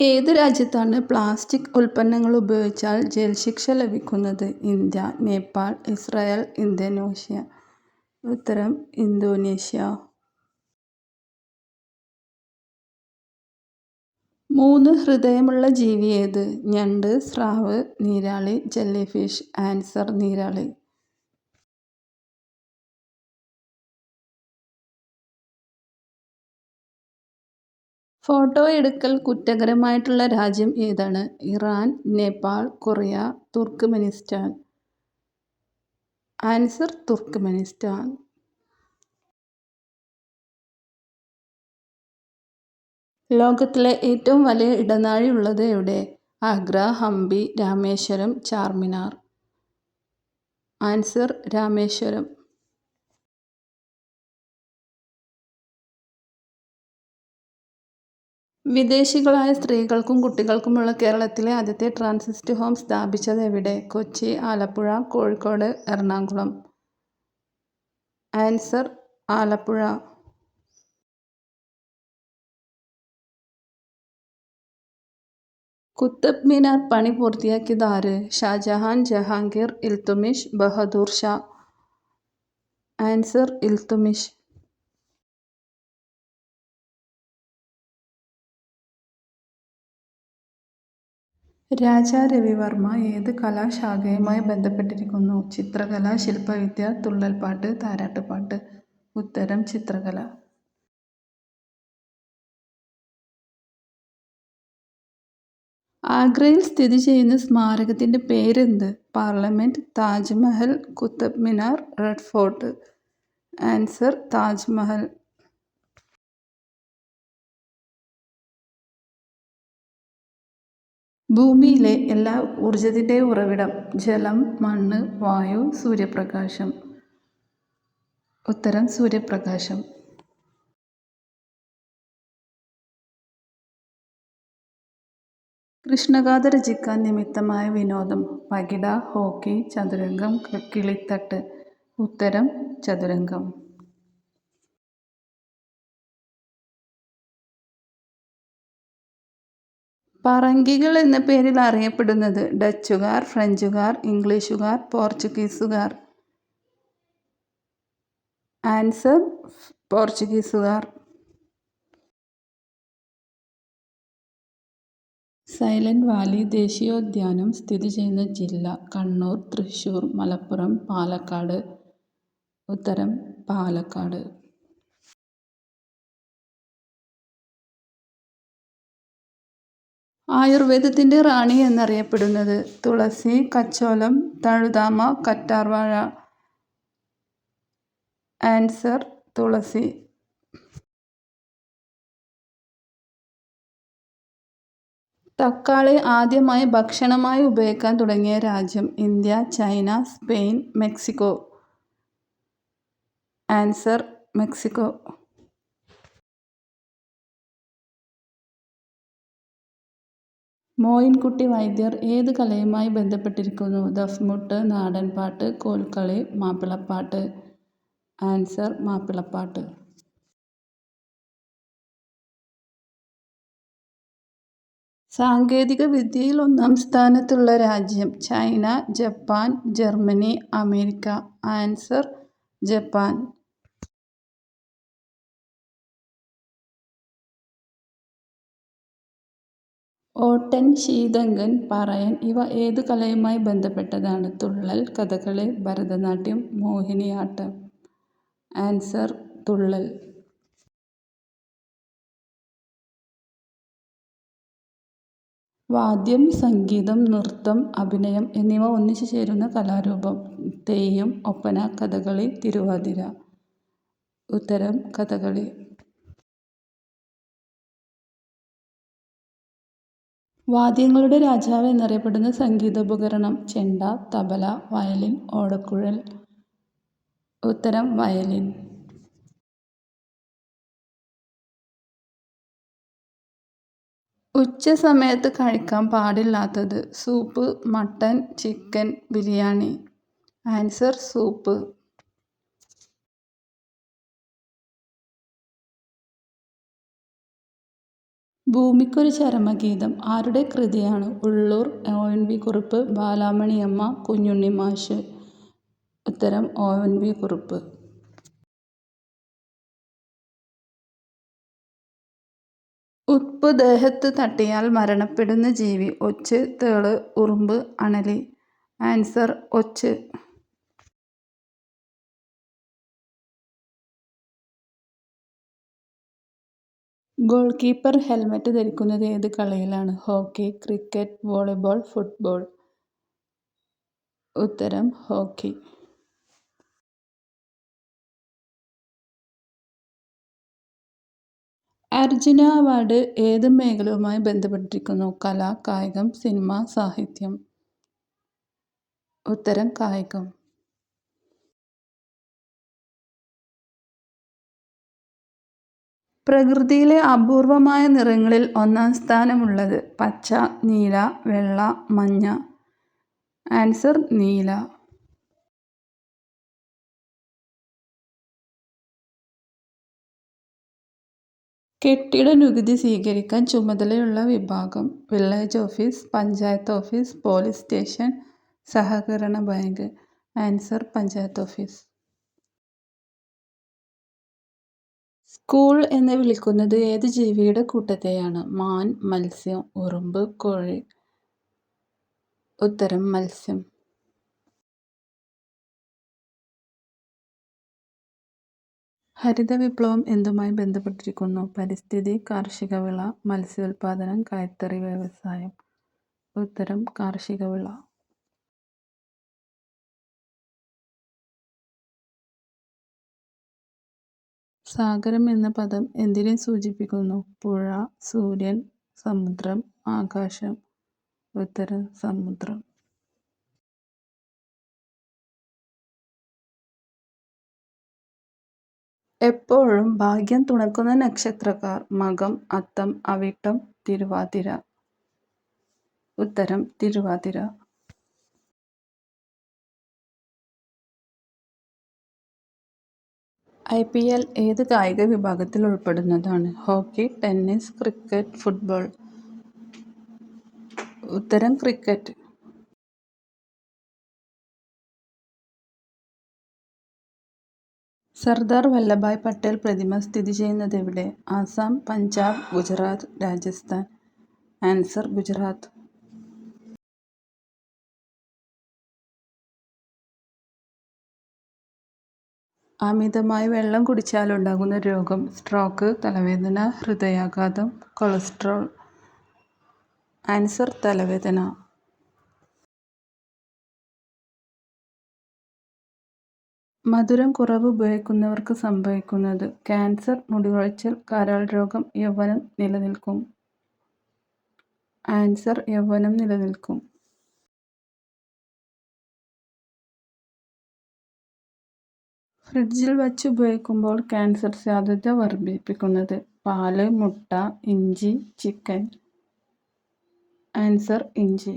ഏത് രാജ്യത്താണ് പ്ലാസ്റ്റിക് ഉൽപ്പന്നങ്ങൾ ഉപയോഗിച്ചാൽ ജയിൽ ശിക്ഷ ലഭിക്കുന്നത്? India Nepal Israel Indonesia. ഉത്തരം ഇന്തോനേഷ്യ. മൂന്ന് ഹൃദയമുള്ള ജീവി ഏത്? ഞണ്ട് സ്രാവ് നീരാളി ജെല്ലിഫിഷ് ആൻസർ നീരാളി. ഫോട്ടോ എടുക്കൽ കുറ്റകരമായിട്ടുള്ള രാജ്യം ഏതാണ്? Iran Nepal Korea Turkmenistan. Answer Turkmenistan. ലോകത്തിലെ ഏറ്റവും വലിയ ഇടനാഴി ഉള്ളത് എവിടെ? ആഗ്ര ഹംപി രാമേശ്വരം ചാർമിനാർ. ആൻസർ രാമേശ്വരം. വിദേശികളായ സ്ത്രീകൾക്കും കുട്ടികൾക്കുമുള്ള കേരളത്തിലെ ആദ്യത്തെ ട്രാൻസിസ്റ്റ് ഹോം സ്ഥാപിച്ചത് എവിടെ? കൊച്ചി ആലപ്പുഴ കോഴിക്കോട് എറണാകുളം. ആൻസർ ആലപ്പുഴ. കുത്തബ് മിനാർ പണി പൂർത്തിയാക്കിയത് ആര്? ഷാജഹാൻ ജഹാംഗീർ ഇൽത്തുമിഷ് ബഹദൂർ ഷാ. ആൻസർ ഇൽത്തുമിഷ്. രാജാ രവിവർമ്മ ഏത് കലാശാഖയുമായി ബന്ധപ്പെട്ടിരിക്കുന്നു? ചിത്രകല ശില്പവിദ്യ തുള്ളൽപ്പാട്ട് താരാട്ടുപാട്ട്. ഉത്തരം ചിത്രകല. ആഗ്രയിൽ സ്ഥിതി ചെയ്യുന്ന സ്മാരകത്തിന്റെ പേരെന്ത്? Parliament Taj Mahal Qutub Minar Red Fort answer Taj Mahal. ഭൂമിയിലെ എല്ലാ ഊർജത്തിന്റെയും ഉറവിടം ജലം മണ്ണ് വായു സൂര്യപ്രകാശം. ഉത്തരം സൂര്യപ്രകാശം. കൃഷ്ണഗാഥ രചിക്കാൻ നിമിത്തമായ വിനോദം പകിട ഹോക്കി ചതുരംഗം കിളിത്തട്ട്. ഉത്തരം ചതുരംഗം. പറങ്കികൾ എന്ന പേരിൽ അറിയപ്പെടുന്നത് ഡച്ചുകാർ ഫ്രഞ്ചുകാർ ഇംഗ്ലീഷുകാർ പോർച്ചുഗീസുകാർ. ആൻസർ പോർച്ചുഗീസുകാർ. സൈലന്റ് വാലി ദേശീയോദ്യാനം സ്ഥിതി ചെയ്യുന്ന ജില്ല കണ്ണൂർ തൃശ്ശൂർ മലപ്പുറം പാലക്കാട്. ഉത്തരം പാലക്കാട്. ആയുർവേദത്തിന്റെ റാണി എന്നറിയപ്പെടുന്നത് തുളസി കച്ചോലം തഴുതാമ കറ്റാർവാഴ ആൻസർ തുളസി. തക്കാളി ആദ്യമായി ഭക്ഷണമായി ഉപയോഗിക്കാൻ തുടങ്ങിയ രാജ്യം India China Spain Mexico. Answer Mexico. Moyinkutty Vaidyar ഏത് കലയുമായി ബന്ധപ്പെട്ടിരിക്കുന്നു? ദഫ്മുട്ട് നാടൻപാട്ട് കോൽക്കളി മാപ്പിളപ്പാട്ട്. ആൻസർ മാപ്പിളപ്പാട്ട്. സാങ്കേതിക വിദ്യയിൽ ഒന്നാം സ്ഥാനത്തുള്ള രാജ്യം China Japan Germany America. Answer Japan. Ottan Seethankan Parayan ഇവ ഏതു കലയുമായി ബന്ധപ്പെട്ടതാണ്? തുള്ളൽ കഥകളി ഭരതനാട്യം മോഹിനിയാട്ടം. ആൻസർ തുള്ളൽ. വാദ്യം സംഗീതം നൃത്തം അഭിനയം എന്നിവ ഒന്നിച്ചു ചേരുന്ന കലാരൂപം. തെയ്യം ഒപ്പന കഥകളി തിരുവാതിര. ഉത്തരം കഥകളി. വാദ്യങ്ങളുടെ രാജാവ് എന്നറിയപ്പെടുന്ന സംഗീതോപകരണം ചെണ്ട തബല വയലിൻ ഓടക്കുഴൽ. ഉത്തരം വയലിൻ. ഉച്ച സമയത്ത് കഴിക്കാൻ പാടില്ലാത്തത് soup mutton chicken biryani. Answer soup. ഭൂമിക്കൊരു ചരമഗീതം ആരുടെ കൃതിയാണ് Ulloor O. N. V. Kurup Balamaniamma Kunjunni Mash ഉത്തരം ഒ. എൻ. വി. കുറുപ്പ് ഉപ്പ് ദേഹത്ത് തട്ടിയാൽ മരണപ്പെടുന്ന ജീവി ഒച്ച് തേൾ ഉറുമ്പ് അണലി ആൻസർ ഒച്ച് ഗോൾ കീപ്പർ ഹെൽമറ്റ് ധരിക്കുന്നത് ഏത് കളിയിലാണ്? Hockey cricket volleyball football. ഉത്തരം ഹോക്കി. അർജുന അവാർഡ് ഏത് മേഖലയുമായി ബന്ധപ്പെട്ടിരിക്കുന്നു? കല കായികം സിനിമ സാഹിത്യം. ഉത്തരം കായികം. പ്രകൃതിയിലെ അപൂർവമായ നിറങ്ങളിൽ ഒന്നാം സ്ഥാനമുള്ളത് പച്ച നീല വെള്ള മഞ്ഞ. ആൻസർ നീല. കെട്ടിട നികുതി സ്വീകരിക്കാൻ ചുമതലയുള്ള വിഭാഗം village office panchayat office police station സഹകരണ bank. Answer panchayat office. School എന്ന് വിളിക്കുന്നത് ഏത് ജീവിയുടെ കൂട്ടത്തെയാണ്? മാൻ മത്സ്യം ഉറുമ്പ് കോഴി. ഉത്തരം മത്സ്യം. ഹരിത വിപ്ലവം എന്തുമായി ബന്ധപ്പെട്ടിരിക്കുന്നു? പരിസ്ഥിതി കാർഷിക വിള മത്സ്യോൽപാദനം കൈത്തറി വ്യവസായം. ഉത്തരം കാർഷിക വിള സാഗരം എന്ന പദം എന്തിനെ സൂചിപ്പിക്കുന്നു? പുഴ സൂര്യൻ സമുദ്രം ആകാശം ഉത്തരം സമുദ്രം. എപ്പോഴും ഭാഗ്യം തുണക്കുന്ന നക്ഷത്രക്കാർ മകം അത്തം അവിട്ടം തിരുവാതിര. ഉത്തരം തിരുവാതിര. ഐ പി എൽ ഏത് കായിക വിഭാഗത്തിൽ ഉൾപ്പെടുന്നതാണ്? Hockey tennis cricket football. ഉത്തരം ക്രിക്കറ്റ്. സർദാർ വല്ലഭായ് പട്ടേൽ പ്രതിമ സ്ഥിതി ചെയ്യുന്നത് എവിടെ? ആസാം പഞ്ചാബ് ഗുജറാത്ത് രാജസ്ഥാൻ. ആൻസർ ഗുജറാത്ത്. അമിതമായി വെള്ളം കുടിച്ചാലുണ്ടാകുന്ന രോഗം സ്ട്രോക്ക് തലവേദന ഹൃദയാഘാതം കൊളസ്ട്രോൾ ആൻസർ തലവേദന. മധുരം കുറവ് ഉപയോഗിക്കുന്നവർക്ക് സംഭവിക്കുന്നത് ക്യാൻസർ മുടികൊഴിച്ചൽ കരൾ രോഗം യൗവനം നിലനിൽക്കും. ആൻസർ യൗവനം നിലനിൽക്കും. ഫ്രിഡ്ജിൽ വച്ച് ഉപയോഗിക്കുമ്പോൾ ക്യാൻസർ സാധ്യത വർദ്ധിപ്പിക്കുന്നത് പാൽ മുട്ട ഇഞ്ചി ചിക്കൻ. ആൻസർ ഇഞ്ചി.